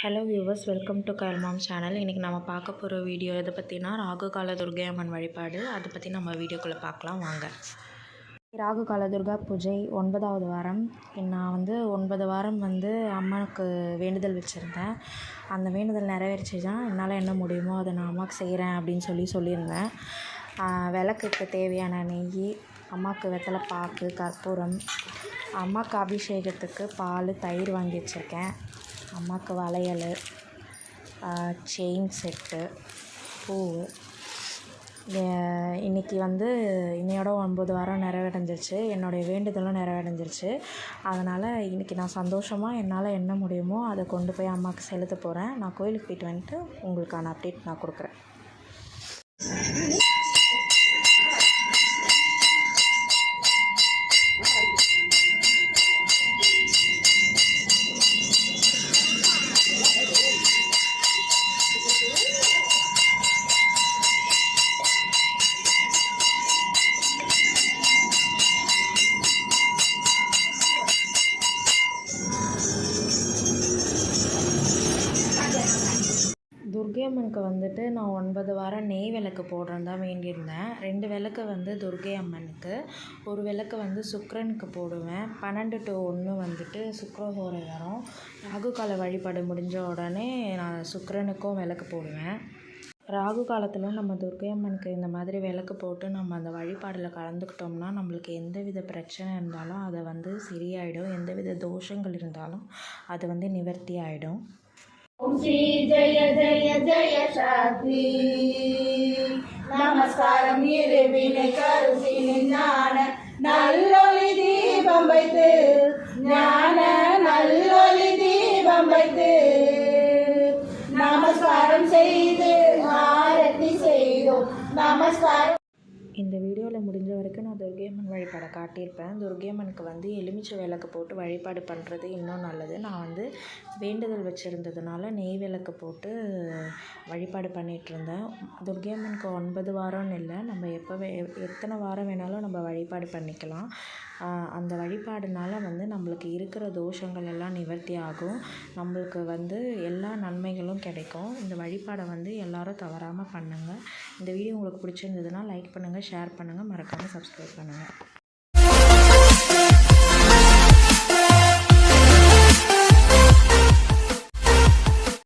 Hello viewers welcome to Kayalmom channel. இன்றைக்கி நம்ம பார்க்க போகிற வீடியோ எதை பற்றினா ராகு கால துர்கை அம்மன் வழிபாடு. அதை பற்றி நம்ம வீடியோக்குள்ளே பார்க்கலாம் வாங்க. ராகு கால துர்கா பூஜை ஒன்பதாவது வாரம். நான் வந்து ஒன்பது வாரம் வந்து அம்மனுக்கு வேண்டுதல் வச்சுருந்தேன். அந்த வேண்டுதல் நிறைவேறிச்சு தான் என்னால் என்ன முடியுமோ அதை நான் அம்மாவுக்கு செய்கிறேன் அப்படின்னு சொல்லி சொல்லியிருந்தேன். விளக்குக்கு தேவையான நெய் அம்மாவுக்கு வெத்தலை பாக்கு கற்பூரம் அம்மாவுக்கு அபிஷேகத்துக்கு பால் தயிர் வாங்கி வச்சுருக்கேன். அம்மாவுக்கு வளையல் செயின் செட்டு பூ. இன்றைக்கி வந்து இன்னையோட ஒன்பது வாரம் நிறைவடைஞ்சிருச்சு. என்னுடைய வேண்டுதலும் நிறைவடைஞ்சிருச்சு. அதனால் இன்றைக்கி நான் சந்தோஷமாக என்னால் என்ன முடியுமோ அதை கொண்டு போய் அம்மாவுக்கு செலுத்த போகிறேன் நான் கோயிலுக்கு போயிட்டு வந்துட்டு உங்களுக்கான அப்டேட் நான் கொடுக்குறேன். துர்க்கையம்மனுக்கு வந்துட்டு நான் ஒன்பது வாரம் நெய் விளக்கு போடுறேன் தான் வேண்டியிருந்தேன். ரெண்டு விளக்கு வந்து துர்கை அம்மனுக்கு ஒரு விளக்கு வந்து சுக்கரனுக்கு போடுவேன். பன்னெண்டு டு ஒன்று வந்துட்டு சுக்கிரஹோரை வரும். ராகு கால வழிபாடு முடிஞ்ச உடனே நான் சுக்கரனுக்கும் விளக்கு போடுவேன். ராகு காலத்தில் நம்ம துர்கை அம்மனுக்கு இந்த மாதிரி விளக்கு போட்டு நம்ம அந்த வழிபாடில் கலந்துக்கிட்டோம்னா நம்மளுக்கு எந்த வித பிரச்சனை இருந்தாலும் அதை வந்து சரியாயிடும். எந்தவித தோஷங்கள் இருந்தாலும் அது வந்து நிவர்த்தி ஆகிடும் ஓம் ஸ்ரீ ஜெய ஜெய ஜெய சக்தி நமஸ்காரம் இருவினை கருசி ஞான நல்லொளி தீபம் வைத்து ஞான நல்லொளி தீபம் வைத்து நமஸ்காரம் செய்து ஆரத்தி செய்தோம்। நமஸ்காரம் இந்த வீடியோவில் முடிஞ்ச வரைக்கும் நான் துர்கையம்மன் வழிபாடை காட்டியிருப்பேன். துர்கையம்மனுக்கு வந்து எலுமிச்சை விளக்கு போட்டு வழிபாடு பண்ணுறது இன்னும் நல்லது. நான் வந்து வேண்டுதல் வச்சுருந்ததுனால நெய் விளக்கு போட்டு வழிபாடு பண்ணிகிட்ருந்தேன் துர்கையம்மனுக்கு ஒன்பது வாரம்னு இல்லை. நம்ம எப்போ எத்தனை வாரம் வேணாலும் நம்ம வழிபாடு பண்ணிக்கலாம். அந்த வழிபாடுனால வந்து நம்மளுக்கு இருக்கிற தோஷங்கள் எல்லாம் நிவர்த்தி ஆகும். நம்மளுக்கு வந்து எல்லா நன்மைகளும் கிடைக்கும். இந்த வழிபாடை வந்து எல்லாரும் தவறாமல் பண்ணுங்கள் இந்த வீடியோ உங்களுக்கு பிடிச்சிருந்ததுன்னா லைக் பண்ணுங்கள் ஷேர் பண்ணுங்கள் மறக்காமல் சப்ஸ்கிரைப் பண்ணுங்கள்